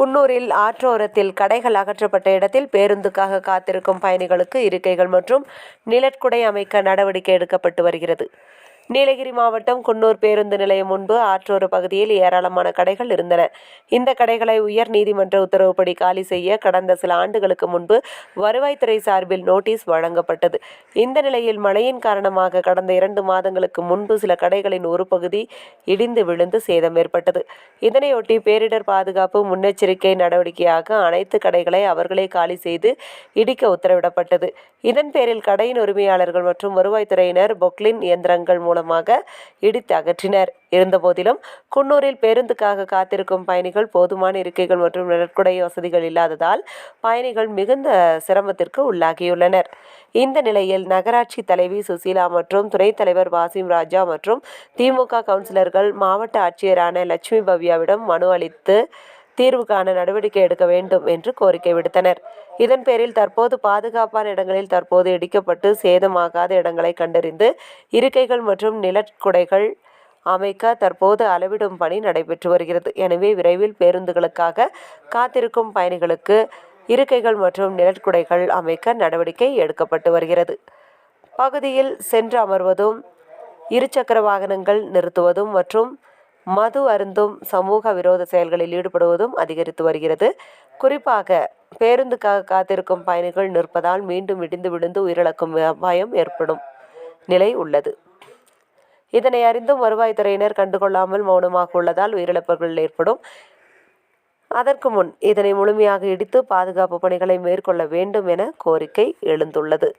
குன்னூரில் ஆற்றோரத்தில் கடைகள் அகற்றப்பட்ட இடத்தில் பேருந்துக்காக காத்திருக்கும் பயணிகளுக்கு இருக்கைகள் மற்றும் நிழற்குடை அமைக்க நடவடிக்கை எடுக்கப்பட்டு வருகிறது. நீலகிரி மாவட்டம் குன்னூர் பேருந்து நிலையம் முன்பு ஆற்றோர பகுதியில் ஏராளமான கடைகள் இருந்தன. இந்த கடைகளை உயர் நீதிமன்ற உத்தரவுப்படி காலி செய்ய கடந்த சில ஆண்டுகளுக்கு முன்பு வருவாய்த்துறை சார்பில் நோட்டீஸ் வழங்கப்பட்டது. இந்த நிலையில் மழையின் காரணமாக கடந்த இரண்டு மாதங்களுக்கு முன்பு சில கடைகளின் ஒரு பகுதி இடிந்து விழுந்து சேதம் ஏற்பட்டது. இதனையொட்டி பேரிடர் பாதுகாப்பு முன்னெச்சரிக்கை நடவடிக்கையாக அனைத்து கடைகளை அவர்களே காலி செய்து இடிக்க உத்தரவிடப்பட்டது. இதன் பேரில் கடையின் உரிமையாளர்கள் மற்றும் வருவாய்த்துறையினர் பொக்லின் இயந்திரங்கள் மூலமாக இடித்து அகற்றினர். இருந்தபோதிலும் குன்னூரில் பேருந்துக்காக காத்திருக்கும் பயணிகள் போதுமான இருக்கைகள் மற்றும் நிழற்குடை வசதிகள் இல்லாததால் பயணிகள் மிகுந்த சிரமத்திற்கு உள்ளாகியுள்ளனர். இந்த நிலையில் நகராட்சி தலைவி சுசீலா மற்றும் துணைத் தலைவர் வாசிம் ராஜா மற்றும் திமுக கவுன்சிலர்கள் மாவட்ட ஆட்சியரான லட்சுமி பவ்யாவிடம் மனு அளித்து தீர்வு காண நடவடிக்கை எடுக்க வேண்டும் என்று கோரிக்கை விடுத்தனர். இதன் பேரில் தற்போது பாதுகாப்பான இடங்களில் தற்போது இடிக்கப்பட்டு சேதமாகாத இடங்களை கண்டறிந்து இருக்கைகள் மற்றும் நிலக்குடைகள் அமைக்க தற்போது அளவிடும் பணி நடைபெற்று வருகிறது. எனவே விரைவில் பேருந்துகளுக்காக காத்திருக்கும் பயணிகளுக்கு இருக்கைகள் மற்றும் நிழற்குடைகள் அமைக்க நடவடிக்கை எடுக்கப்பட்டு வருகிறது. பகுதியில் சென்று அமர்வதும் இருசக்கர வாகனங்கள் நிறுத்துவதும் மற்றும் மது அருந்தும் சமூக விரோத செயல்களில் ஈடுபடுவதும் அதிகரித்து வருகிறது. குறிப்பாக பேருந்துக்காக காத்திருக்கும் பயணிகள் நிற்பதால் மீண்டும் இடிந்து விழுந்து உயிரிழக்கும் அபாயம் ஏற்படும் நிலை உள்ளது. இதனை அறிந்தும் வருவாய்த்துறையினர் கண்டுகொள்ளாமல் மௌனமாக உள்ளதால் உயிரிழப்புகள் ஏற்படும். அதற்கு முன் இதனை முழுமையாக இடித்து பாதுகாப்பு பணிகளை மேற்கொள்ள வேண்டும் என கோரிக்கை எழுந்துள்ளது.